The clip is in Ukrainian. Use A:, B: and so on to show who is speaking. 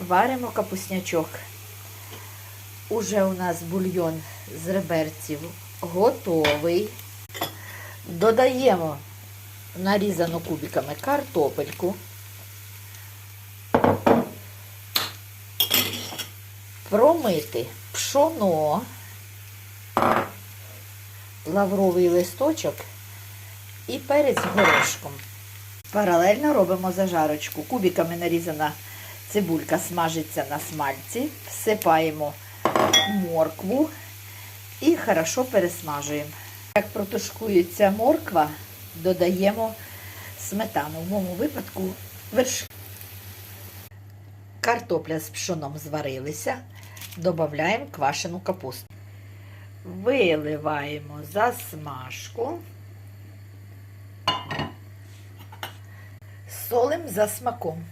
A: Варимо капуснячок. Уже у нас бульйон з реберців готовий. Додаємо нарізану кубиками картопельку. Промити пшоно, лавровий листочок і перець горошком. Паралельно робимо зажарочку. Кубиками нарізана цибулька смажиться на смальці, всипаємо моркву і хорошо пересмажуємо. Як протушкується морква, додаємо сметану. В моєму випадку вершки. Картопля з пшоном зварилися, додаємо квашену капусту. Виливаємо засмажку. Солим за смаком.